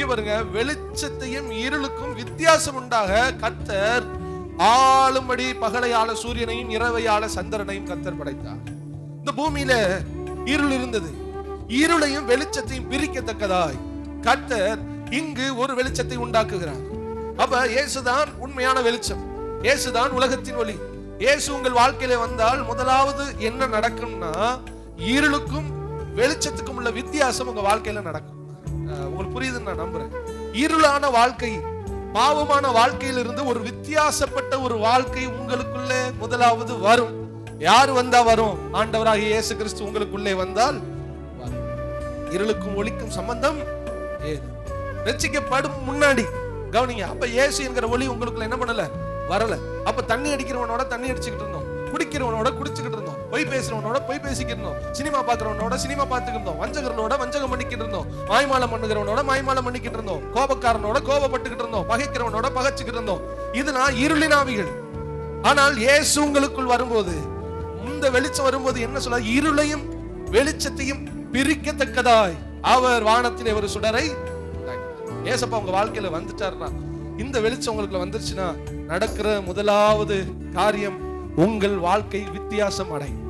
இங்க பாருங்க வெளிச்சத்தையும் இருளுக்கும் வித்தியாசம் உண்டாக கத்தர் ஆளும்படி பகலை ஆள சூரியனையும் இரவை ஆள சந்திரனையும் கத்தர் படைத்தார். இந்த பூமியில இருள் இருந்தது. இருளையும் வெளிச்சத்தையும் பிரிக்கத்தக்கதாய் கத்தர் இங்கு ஒரு வெளிச்சத்தை உண்டாக்குகிறார். அப்ப இயேசுதான் உண்மையான வெளிச்சம். இயேசுதான் உலகத்தின் ஒளி. இயேசு உங்கள் வாழ்க்கையில வந்தால் முதலாவது என்ன நடக்கும்னா இருளுக்கும் வெளிச்சத்துக்கும் உள்ள வித்தியாசம் உங்க வாழ்க்கையில நடக்கும். உங்களுக்கு புரியுதுன்னு நான் நம்புறேன். இருளான வாழ்க்கை பாவமான வாழ்க்கையிலிருந்து ஒரு வித்தியாசப்பட்ட ஒரு வாழ்க்கை உங்களுக்குள்ளே முதலாவது வரும். யார் வந்தா வரும்? ஆண்டவராக இயேசு கிறிஸ்து உங்களுக்குள்ளே வந்தால் இருளுக்கும் ஒளிக்கும் சம்பந்தம் ஏது? ரசிக்கப்படும் முன்னாடி. கவனிங்க அப்ப இயேசு என்கிற ஒளி உங்களுக்குள்ள என்ன பண்ணல? வரல. அப்ப தண்ணி அடிக்கிறவனோட தண்ணி அடிச்சுக்கிட்டு இருந்தோம். குடிக்கிறவனோட குடிச்சுக்கிட்டு இருந்தோம். பொய் பேசுறவனோட பொய் பேசிக்கிட்டு இருந்தோம். சினிமா பாக்குறவனோட சினிமா பார்த்துக்கிட்டு இருந்தோம். வஞ்சகரனோட வஞ்சகம் பண்ணிக்கிட்டு இருந்தோம். மாய்மாலம் பண்ணுகிறவனோட மாய்மாலம் பண்ணிக்கிட்டு இருந்தோம். கோபக்காரனோட கோபப்பட்டுக்கிட்டு இருந்தோம். பகைக்கிறவனோட பகைச்சுக்கிட்டு இருந்தோம். இதுனா இருளினாவிகள். ஆனால் இயேசு உங்களுக்குள் வரும்போது இந்த வெளிச்சம் வரும்போது என்ன சொல்ல இருளையும் வெளிச்சத்தையும் பிரிக்கத்தக்கதாய் அவர் வானத்தின் ஒரு சுடரை ஏசப்பா உங்க வாழ்க்கையில வந்துட்டாருன்னா இந்த வெளிச்சம் உங்களுக்கு வந்துருச்சுன்னா நடக்கிற முதலாவது காரியம் உங்கள் வாழ்க்கை வித்தியாசம் அடையும்.